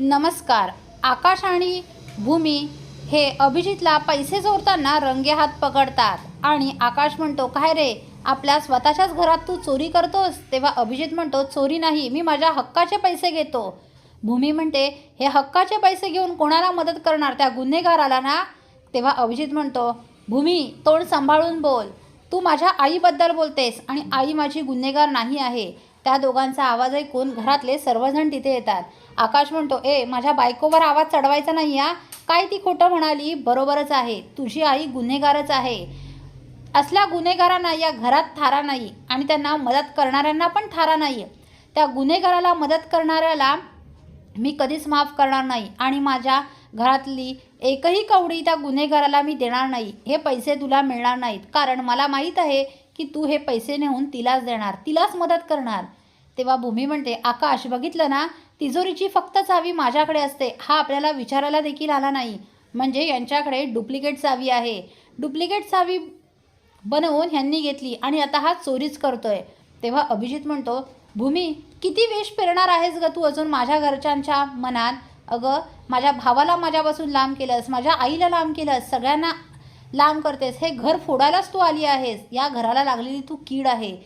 नमस्कार. आकाश आणि भूमी हे अभिजितला पैसे चोरताना रंगे हात पकडतात. आणि आकाश म्हणतो काय रे आपल्या स्वतःच्याच घरात तू चोरी करतोस? तेव्हा अभिजित म्हणतो चोरी नाही मी माझ्या हक्काचे पैसे घेतो. भूमी म्हणते हे हक्काचे पैसे घेऊन कोणाला मदत करणार? त्या गुन्हेगाराला ना? तेव्हा अभिजित म्हणतो भूमी तोंड सांभाळून बोल. तू माझ्या आईबद्दल बोलतेस आणि आई माझी गुन्हेगार नाही आहे. त्या दोघांचा आवाज ऐकून घरातले सर्वजण तिथे येतात. आकाश म्हणतो ए माझ्या बायकोवर आवाज चढवायचा नाही या काय ती खोटं म्हणाली? बरोबरच आहे. तुझी आई गुन्हेगारच आहे. असल्या गुन्हेगारांना या घरात थारा नाही आणि त्यांना मदत करणाऱ्यांना पण थारा नाही त्या गुन्हेगाराला मदत करणाऱ्याला मी कधीच माफ करणार नाही आणि माझ्या घरातली एकही कवडी त्या गुन्हेगाराला मी देणार नाही. हे पैसे तुला मिळणार नाहीत. कारण मला माहीत आहे की तू हे पैसे नेऊन तिलाच देणार तिलाच मदत करणार. तेव्हा भूमी म्हणते आकाश बघितलं ना तिजोरीची फक्त चावी माझ्याकडे असते हा आपल्याला विचारायला देखील आला नाही. म्हणजे यांच्याकडे डुप्लिकेट चावी आहे. डुप्लिकेट चावी बनवून ह्यांनी घेतली आणि आता हा चोरीच करतोय. तेव्हा अभिजित म्हणतो भूमी किती वेश पेरणार आहेस ग तू अजून माझ्या घरच्यांच्या मनात? अगं माझ्या भावाला माझ्यापासून लांब केलंस माझ्या आईला लांब केलंस सगळ्यांना लांब करतेस हे घर फोडायलाच तू आली आहेस. या घराला लागलेली तू कीड आहे.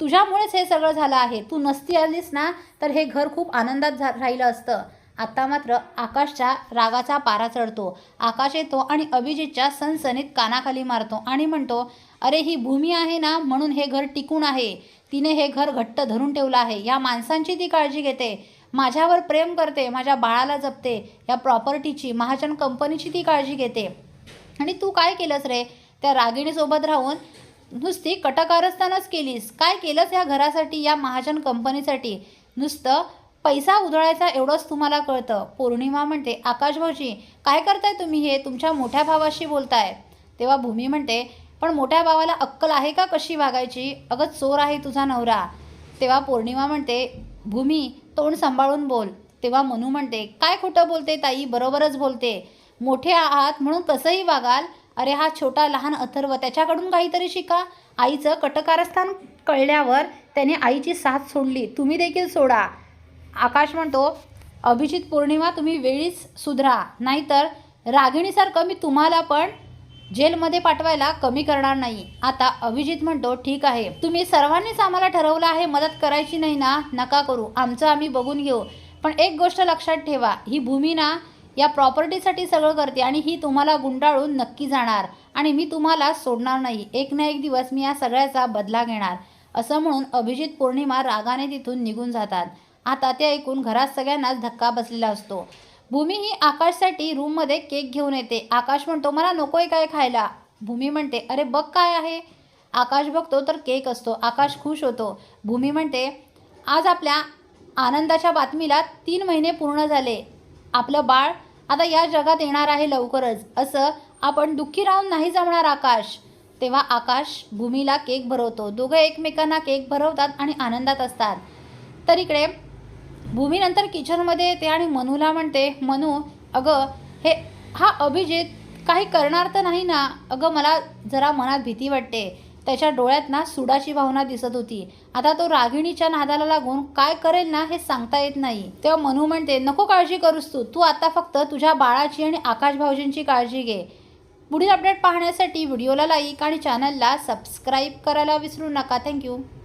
तुझ्यामुळेच हे सगळं झालं आहे. तू नसती आलीस ना तर हे घर खूप आनंदात झा राहिलं असतं. आत्ता मात्र आकाशच्या रागाचा पारा चढतो. आकाश येतो आणि अभिजितच्या सनसनीत कानाखाली मारतो आणि म्हणतो अरे ही भूमी आहे ना म्हणून हे घर टिकून आहे. तिने हे घर घट्ट धरून ठेवलं आहे. या माणसांची ती काळजी घेते. माझ्यावर प्रेम करते. माझ्या बाळाला जपते. या प्रॉपर्टीची महाजन कंपनीची ती काळजी घेते. आणि तू काय केलंस रे? त्या रागिणीसोबत राहून नुसती कटकारस्थानच केलीस. काय केलंस या घरासाठी या महाजन कंपनीसाठी? नुसतं पैसा उधळायचा एवढंच तुम्हाला कळतं. पौर्णिमा म्हणते आकाश भाऊजी काय करताय तुम्ही हे? तुमच्या मोठ्या भावाशी बोलताय. तेव्हा भूमी म्हणते पण मोठ्या भावाला अक्कल आहे का कशी वागायची? अगं चोर आहे तुझा नवरा. तेव्हा पौर्णिमा म्हणते भूमी तोंड सांभाळून बोल. तेव्हा मनू म्हणते काय खोटं बोलते ताई? बरोबरच बोलते. मोठे आहात म्हणून कसंही वागाल. अरे हा छोटा लहान अथर्व त्याच्याकडून काहीतरी शिका. आईचं कटकारस्थान कळल्यावर त्याने आईची साथ सोडली. तुम्ही देखील सोडा. आकाश म्हणतो अभिजित पौर्णिमा तुम्ही वेळीच सुधरा. नाहीतर रागिणीसारखं मी तुम्हाला पण जेलमध्ये पाठवायला कमी करणार नाही. आता अभिजित म्हणतो ठीक आहे. तुम्ही सर्वांनीच आम्हाला ठरवलं आहे मदत करायची नाही ना? नका करू. आमचं आम्ही बघून घेऊ. पण एक गोष्ट लक्षात ठेवा. ही भूमी ना या प्रॉपर्टीसाठी सगळं करते आणि ही तुम्हाला गुंडाळून नक्की जाणार आणि मी तुम्हाला सोडणार नाही. एक ना एक दिवस मी या सगळ्याचा बदला घेणार. असं म्हणून अभिजित पौर्णिमा रागाने तिथून निघून जातात. आता ते ऐकून घरात सगळ्यांनाच धक्का बसलेला असतो. भूमी ही आकाशसाठी रूममध्ये केक घेऊन येते. आकाश म्हणतो मला नकोय काय खायला. भूमी म्हणते अरे बघ काय आहे. आकाश बघतो तर केक असतो. आकाश खुश होतो. भूमी म्हणते आज आपल्या आनंदाच्या बातमीला तीन महिने पूर्ण झाले. आपलं बाळ आता या जगात येणार आहे लवकरच. असं आपण दुःखी राहून नाही जमणार आकाश. तेव्हा आकाश भूमीला केक भरवतो. दोघं एकमेकांना केक भरवतात आणि आनंदात असतात. तर इकडे भूमीनंतर किचनमध्ये येते आणि मनूला म्हणते मनू अगं हे हा अभिजित काही करणार तर नाही ना? अगं मला जरा मनात भीती वाटते. त्याच्या डोळ्यात ना सुडाची भावना दिसत होती. आता तो रागिणीच्या नादाला लागून काय करेल ना हे सांगता येत नाही. तेव्हा मनू म्हणते नको काळजी करूस तू. तू आता फक्त तुझ्या बाळाची आणि आकाश भाऊजींची काळजी घे. पुढील अपडेट पाहण्यासाठी व्हिडिओला लाईक आणि चॅनलला सबस्क्राईब करायला विसरू नका. थँक्यू.